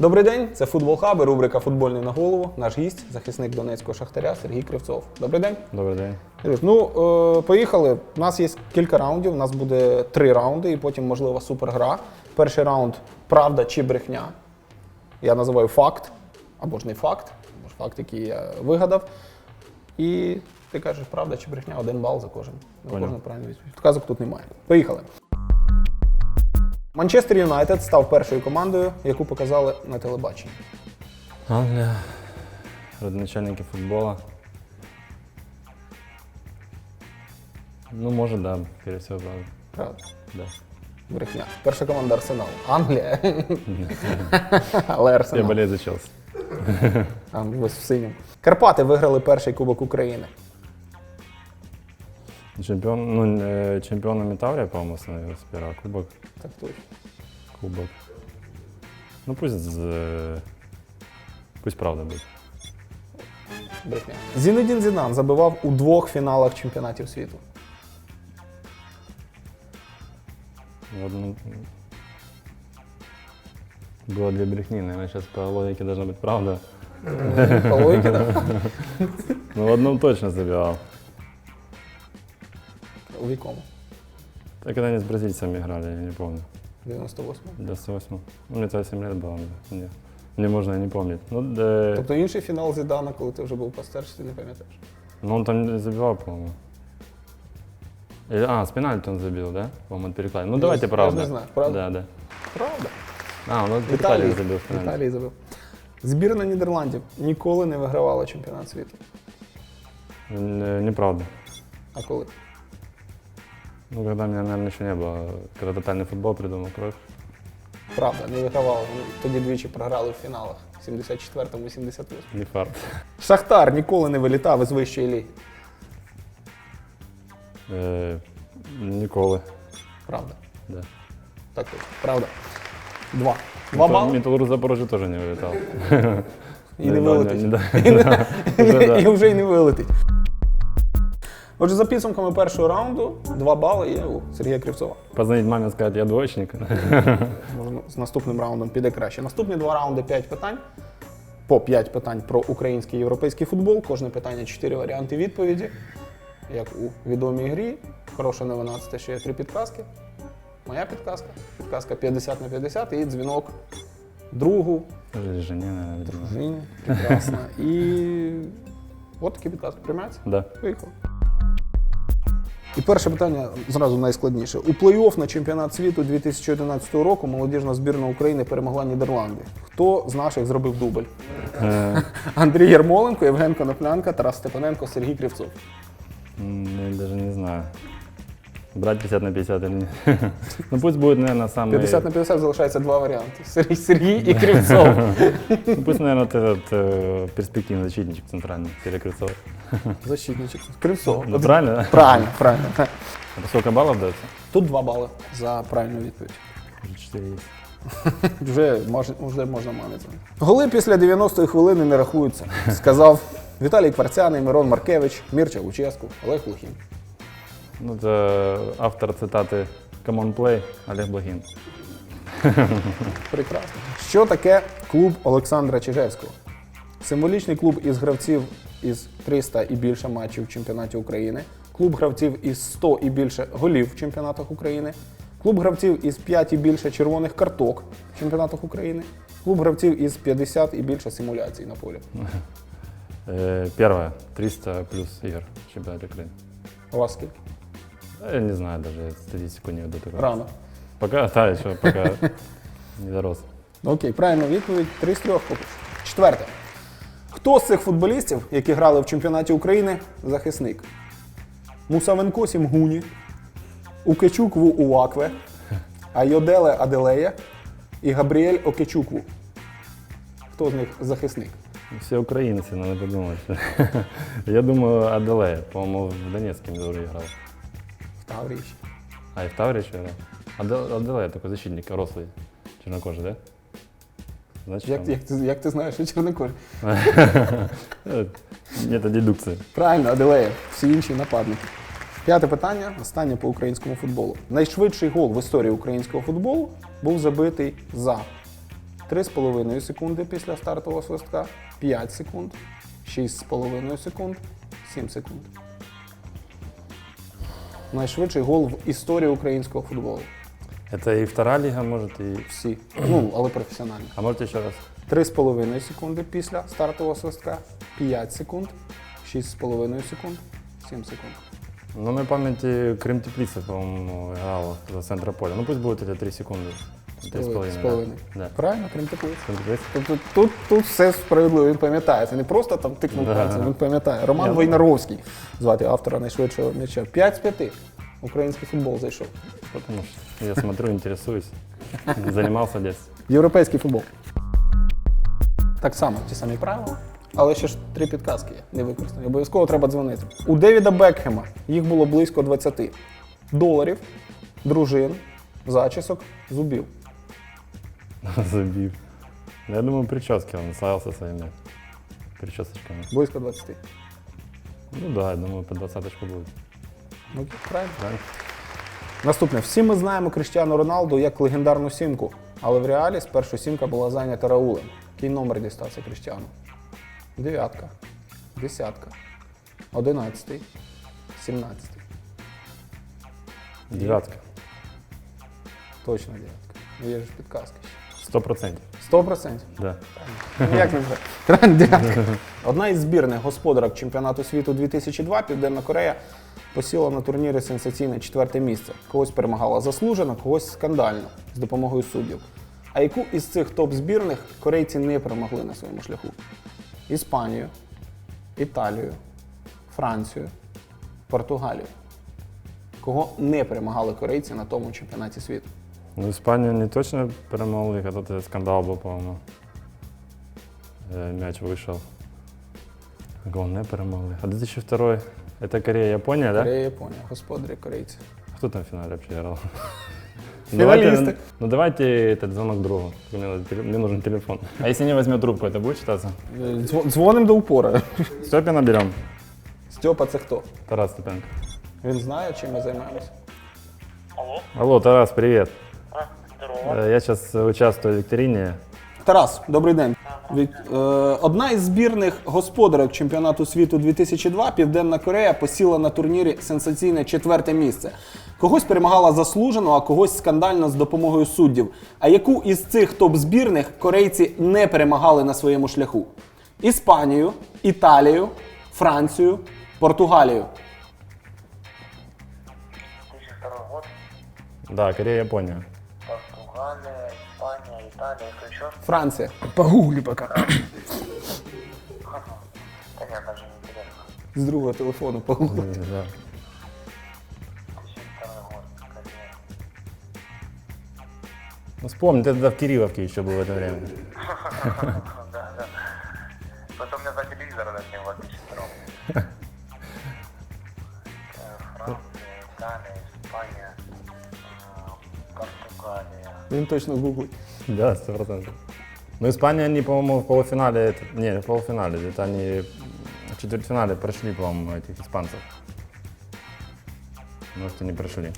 Добрий день, це Футбол Хаб і рубрика Футбольний на голову. Наш гість, захисник Донецького Шахтаря Сергій Кривцов. Добрий день. Добрий день. Ну, е, поїхали. У нас є кілька раундів. У нас буде три раунди, і потім, можливо, супергра. Перший раунд правда чи брехня. Я називаю факт, або ж не факт, або ж факт, який я вигадав. І ти кажеш, правда чи брехня, один бал за кожен. За кожну правильну відповідь. Підказок тут немає. Поїхали. Манчестер Юнайтед став першою командою, яку показали на телебаченні. Англія. Родоначальники футбола. Ну, може, да, скорее всего, правда. Правда. Да. Брехня. Перша команда Арсенал. Англія. Але Я Арсенал. болею за Челси. Там ось в синьому. Карпати виграли перший кубок України. Чемпіон, ну, е, чемпіоном Італії, по-моєму, становився перший кубок. Так точно. Кубок. Ну, пусть, з, е, пусть правда буде. Брехня. Зінедін Зідан забивав у двох фіналах чемпіонатів світу. Ну, одну- Было две брехни, наверное, сейчас по логике должна быть правда. По логіки, да? Ну, в одном точно забивал. У якому? Так когда они с бразильцами играли, я не помню. 98-му. 98. Ну, мне тогда 7 лет было. Мне, мне можно и не помнить. Ну, да, Тобто інший фінал Зідана, коли ти вже був постарше, ти не пам'ятаєш. ну, он там забивал, по-моему. Или, а, с пенальти он забил, да? По-моему, от перекладины. Ну, Я давайте ж- я правда. ж не знаю. Правда? Да, да. Правда. А, он от Віталій, перекладины забил в пенальти. Віталій забив. Збірна Нідерландів ніколи не вигравала чемпіонат світу. Н- Неправда. А коли? Ну, когда меня, наверное, еще не было. Когда тотальный футбол придумал, кровь. Правда, не вигравала. Вони Тоді двічі програли в фіналах. В 74-му, 88-му. Не фарт. Шахтар ніколи не вилітав із вищої ліги. Е, Ніколи. Правда. Да. Так точно. Правда. Два. Два бали. Металлург Запорожье тоже не вылетал. І не Да, вилетить. не- да. І не- Вже да. І вже й не вилетить. Отже, за підсумками першого раунду, два бали є у Сергія Кривцова. Позвонить маме, сказать, я двоечник. Можемо з наступним раундом піде краще. Наступні два раунди 5 питань. По 5 питань про український і європейський футбол. Кожне питання 4 варіанти відповіді. Як у відомій грі. Хороша новина це те, що є три підказки. Моя підказка. Підказка 50 на 50 і дзвінок другу. Видимо. Дружині. Прекрасно. І от такі підказки приймаються. Да. Поїхали. І перше питання зразу найскладніше. У плей-офф на чемпіонат світу 2011 року молодіжна збірна України перемогла Нідерланди. Хто з наших зробив дубль? Э, Андрій Ярмоленко, Євген Коноплянка, Тарас Степаненко, Сергій Кривцов. Я навіть не знаю. Брать 50 на 50 или нет. Ну пусть будет, наверное, самый... 50 на 50 залишається два варіанти: Сергій, Сергій і Кривцов. Ну, пусть, наверное, вот этот э, перспективный защитничек центральный, Перекрыцов. Защитничок. Кривцов. Ну, правильно, да? Правильно, правильно. А сколько баллов дается? Тут два бали за правильну відповідь. Уже 4 есть. Вже можна, вже можна манити. Голи після 90-ї хвилини не рахуються, сказав Віталій Кварцяний, Мирон Маркевич, Мірча Луческу, Олег Лухін. Ну, это автор цитаты Common Play Олег Благин. Прекрасно. Що таке клуб Олександра Чижевського? Символічний клуб із гравців із 300 і більше матчів в чемпіонаті України, клуб гравців із 100 і більше голів в чемпіонатах України, клуб гравців із 5 і більше червоних карток в чемпіонатах України, клуб гравців із 50 і більше симуляцій на полі. Э, Первое. 300 плюс игр в чемпионате Украины. У вас скільки? Я не знаю даже, статистику не веду такой. Рано. Пока, да, еще пока не дорос. Окей, правильна відповідь. Три з трьох поки що. Четверте. Хто з цих футболістів, які грали в чемпіонаті України, захисник? Мусавенко Сімгуні, Укечукву Уакве, Айоделе Аделея і Габріель Окечукву. Хто з них захисник? Все украинцы, надо подумать. Я думаю, Аделея, по-моему, в Донецке тоже играл. В Таврії. А, и в Тавре еще играл. Аде- Аделея такой защитник, рослый, чернокожий, да? Значит, Як, он. як, ти, як ти знаєш, що чорнокожий? Э, Это дедукция. Правильно, Аделея. Всі інші нападники. П'яте питання, останнє по українському футболу. Найшвидший гол в історії українського футболу був забитий за 3,5 секунди після стартового свистка, 5 секунд, 6,5 секунд, 7 секунд. Найшвидший гол в історії українського футболу. Это и вторая лига, может, и... Всі. Ну, але професіонально. А может еще раз? 3,5 секунди після стартового свистка, 5 секунд, 6,5 секунд, 7 секунд. Ну, на памяти Крым Теплица, по-моему, играл за центра поля. Ну, пусть будет эти три секунды. Три З половиною. Да. Правильно, крім. Тобто тут, тут все справедливо, він пам'ятає. Це не просто там тикнув Да. пальцем, він пам'ятає. Роман Войнаровський, звати автора найшвидшого м'яча. 5 з 5. Український футбол зайшов. Потому что я смотрю, интересуюсь. Занимался в детстве. Європейський футбол. Так само, ті самі правила. Але ще ж три підказки є, не використані. Обов'язково треба дзвонити. У Девіда Бекхема їх було близько 20 доларів, дружин, зачісок, зубів. Забив. Ну, Я думаю, прически он славился своими причесочками. Близько 20. Ну да, я думаю, по двадцаточку будет. Ну, правильно. Да? Наступне. Всі ми знаємо Кріштіану Роналду як легендарну сімку, але в реалі спершу сімка була зайнята Раулем. Який номер дістався Кріштіану? Дев'ятка, десятка, одинадцятий, сімнадцятий. Девятка. Точно дев'ятка. Є ж підказки ще. Сто процентов. Сто процентів. Да. Ну, Як не вже? Одна із збірних господарок чемпіонату світу 2002 Південна Корея посіла на турнірі сенсаційне четверте місце. Когось перемагала заслужено, когось скандально з допомогою суддів. А яку із цих топ-збірних корейці не перемогли на своєму шляху? Іспанію, Італію, Францію, Португалію. Кого не перемагали корейці на тому чемпіонаті світу? Ну, Испанию не точно перемогли, когда-то скандал был, по-моему. Э, Мяч вышел. Гол не перемогли. А 2002 это Корея, Япония, да? Корея, Японія, господарі корейці. Кто там в финале вообще играл? Финалисты. Давайте, ну давайте этот звонок другу. Мне, надо теле- мне нужен телефон. А если не возьмет трубку, это будет считаться? Дзвонимо до упора. Степе наберем. Стьопа це хто? Тарас Степенко. Він знає, чим ми займаємося. Алло, Алло, Тарас, привет. Э, Я сейчас участвую в викторине. Тарас, добрий день. Від, е, одна із збірних господарок чемпіонату світу 2002 Південна Корея посіла на турнірі сенсаційне четверте місце. Когось перемагала заслужено, а когось скандально з допомогою суддів. А яку із цих топ-збірних корейці не перемагали на своєму шляху? Іспанію, Італію, Францію, Португалію. 2002 год. Да, Корея, Япония. Португалия, Испания, Италия, кто еще? Франція. Погуглі поки. Да нет, даже не интересно. З другого телефону погуглі. Да. 2002 год, Корея. Ну вспомни, ты тогда в Кирилловке еще был в это время. Да, да. Потом я за телевизор начал в 2002. Португалия. Він точно гуглить. Да, сто процентов. Ну, Испания, они, по-моему, в полуфинале, это- не, в полуфинале, это они в четвертьфинале прошли, по-моему, этих испанцев. Может, и не прошли.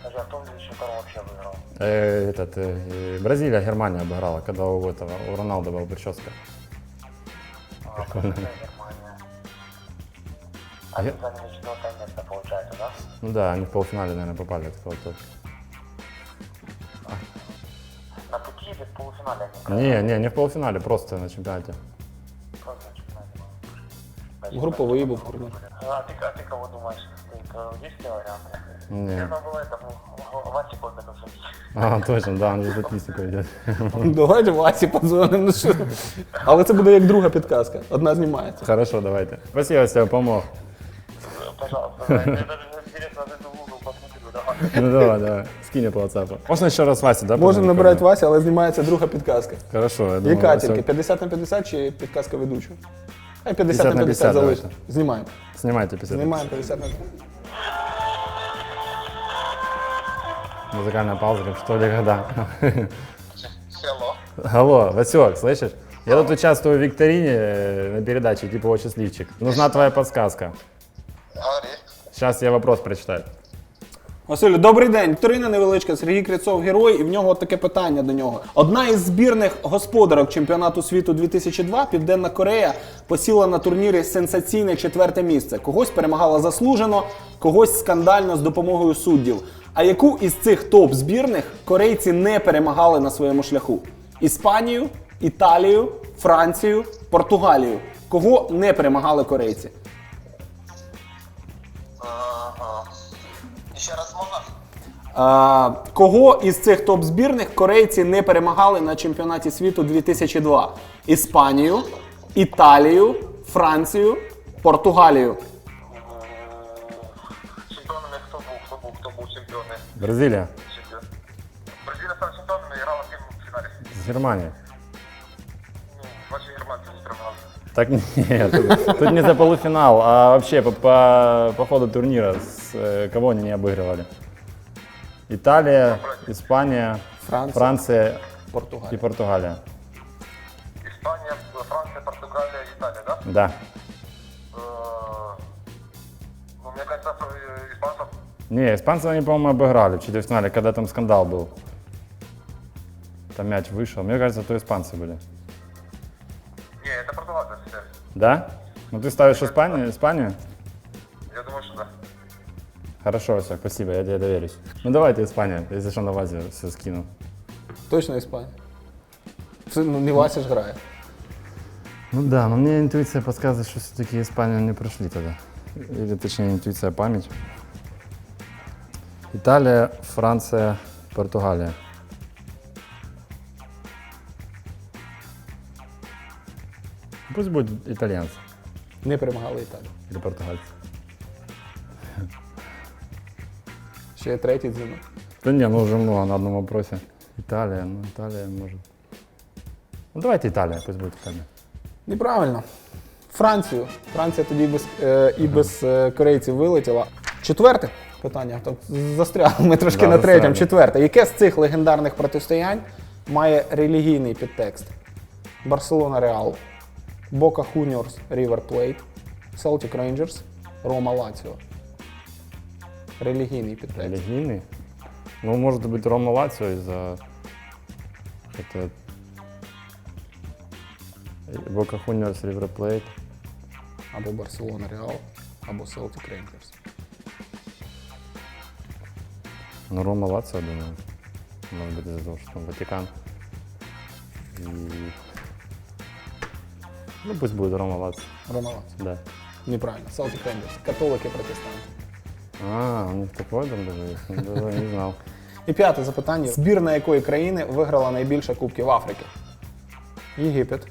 Скажи, а кто в 2002 вообще выиграл? Э, этот, э, Бразилия, Германия обыграла, когда у этого, у Роналда была прическа. А, Бразилия, Германия. Четвертое место, получается, да? Ну да, они в полуфинале, наверное, попали. Это вот тот. На пути или в полуфинале они Не, не, не в полуфинале, просто на чемпионате. Просто на чемпионате. Значит, Груповий був турнір. А ты, а ты кого думаешь? Ты, э, есть ли варианты? Не. Нужно было этому В- Васе Кольбину судить. А, точно, да, он за статистику идет. Давайте Васі подзвонимо. Ну що? Але це буде як друга підказка. Одна знімається. Хорошо, давайте. Спасибо, я тебе помог. Пожалуйста. Мне даже интересно, зайду в Google, посмотрю, давай. Ну давай, давай, скинь по WhatsApp. Можно еще раз Вася, да? Можемо позвонить? набирати Вася, але знімається друга підказка. Хорошо, я думаю, Яка Вася- тільки? 50 на 50 чи підказка ведучого? Хай 50 50 на на 50 50 залишимо. давайте. Знімаємо. Снимайте 50. Знімаємо 50 на 50. Музыкальная пауза, как что ли, когда. Село. Алло, Васек, слышишь? Я тут участвую в викторине э, на передаче типа «О, счастливчик». Нужна твоя подсказка. Сейчас я вопрос прочитаю. Василю, добрий день. Вікторина невеличка, Сергій Крицов герой, і в нього таке питання до нього. Одна із збірних господарок чемпіонату світу 2002, Південна Корея, посіла на турнірі сенсаційне четверте місце. Когось перемагала заслужено, когось скандально з допомогою суддів. А яку із цих топ збірних корейці не перемагали на своєму шляху? Іспанію, Італію, Францію, Португалію. Кого не перемагали корейці? кого із цих топ збірних корейці не перемагали на чемпіонаті світу 2002? Іспанію, Італію, Францію, Португалію. Чемпионами кто был, кто был, кто был чемпионы? Бразилия Чемпион. Бразилия стала чемпионами, играла с кем в финале? с Германией. Ну, значит, германцы не перемагали. Так нет, тут, тут не за полуфинал, а вообще по, по, по ходу турнира с, э, кого они не обыгрывали. Італія, Іспанія, Франція, Франція і Португалія. Іспанія, Франція, Португалия, Италия, да? Да. Э, Ну, мне кажется, что э, испанцев Ні, іспанців вони, по-моєму, обіграли в четвертьфинале, коли там скандал був. Там мяч вийшов. Мені кажется, то іспанці були. Не, это португальцы сейчас. Да? Ну ти ставиш Іспанію? Іспанію? Хорошо, все, спасибо, я тебе доверюсь. Ну давайте Испания, если что на базе все скину. Точно Іспанія. Це ну, не Вася ж грає. Ну да, но мне интуиция подсказывает, что все-таки Испанию не прошли тогда. Или точнее интуиция память. Италия, Франция, Португалия. Пусть будет итальянцы Не перемагали Італію. или португальцы. Ще є третій дзвінок. Да не, ну уже много на одном вопросе. Италия, ну Италия может. Ну давайте Италия, пусть будет Италия. Неправильно. Францію. Франція тоді без, е, і без е, корейців вилетіла. Четверте питання. Так застрягли ми трошки Да, на третьому. застрягли. Четверте. Яке з цих легендарних протистоянь має релігійний підтекст? Барселона Реал, Бока Хуніорс Рівер Плейт, Селтік Рейнджерс, Рома Лаціо. Релігійний підтекст. Религийный? Ну, может быть, Рома Лацио из-за это Бока Хуниорс Ривер Плейт. Або Барселона Реал, або Селтік Рейнджерс. Ну, Рома Лацио, думаю. Может быть, из-за того, что там Ватикан. И... Ну, пусть будет Рома Лацио, Рома Лаціо. да. Неправильно. Селтік Рейнджерс. Католики протестанти. А, у них такой там даже Ну, даже не знал. І п'яте запитання: збірна якої країни виграла найбільше кубків Африки? Єгипет,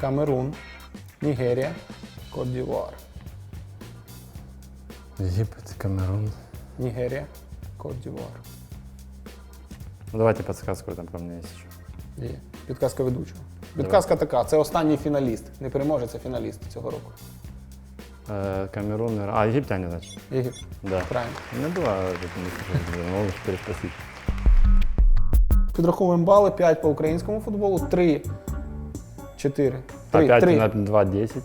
Камерун, Нігерія, Кот-Дівуар. Египет, Камерун. Нігерія, Кот-Дівуар. Ну, давайте подсказку там ко мне есть еще. Є. Підказка ведучого. Підказка така: це останній фіналіст. Не переможець, а фіналіст цього року. Э, Камерун, Ира- а, египтяне, значит. Єгипет. Да. Правильно. У меня была эта мысль, могу переспросить. Підраховуємо бали: 5 по українському футболу, 3, 4. 3, Опять 3, на 2-10.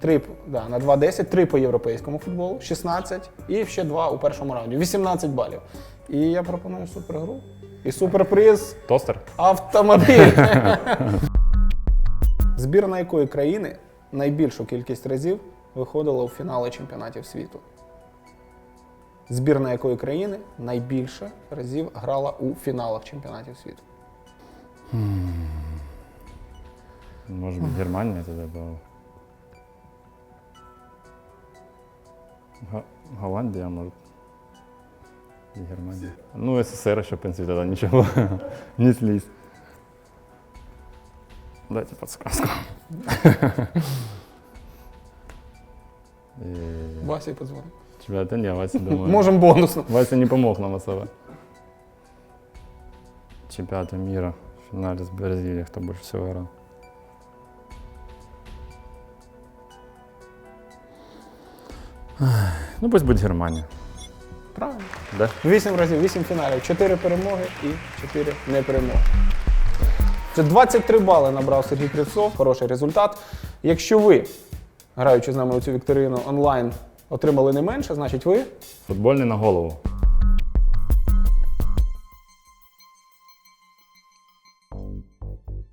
3 да, на 2-10, 3 по європейському футболу, 16 і ще 2 у першому раунді. 18 балів. І я пропоную супергру. І суперприз Тостер? автомобіль. Збірна якої країни найбільшу кількість разів виходила у фінали чемпіонатів світу? Збірна якої країни найбільше разів грала у фіналах чемпіонатів світу? Может быть, Германия тогда была. Го- Голландия, может. И Германия. Ну, СССР еще, в принципе, тогда ничего не слизь. Дайте подсказку. И- Вася подзвонив. Тебя это не, Вася, думаю. Можемо бонусно. Вася не помог нам особо. Чемпионата мира в финале с Бразилией, кто больше всего играл. Ну, пусть будет Германия. Правильно. Да? Вісім разів, вісім фіналів, чотири перемоги і чотири не перемоги. Це 23 бали набрав Сергій Кривцов. Хороший результат. Якщо ви, граючи з нами у цю вікторину онлайн, отримали не менше, значить ви Футбольний на голову.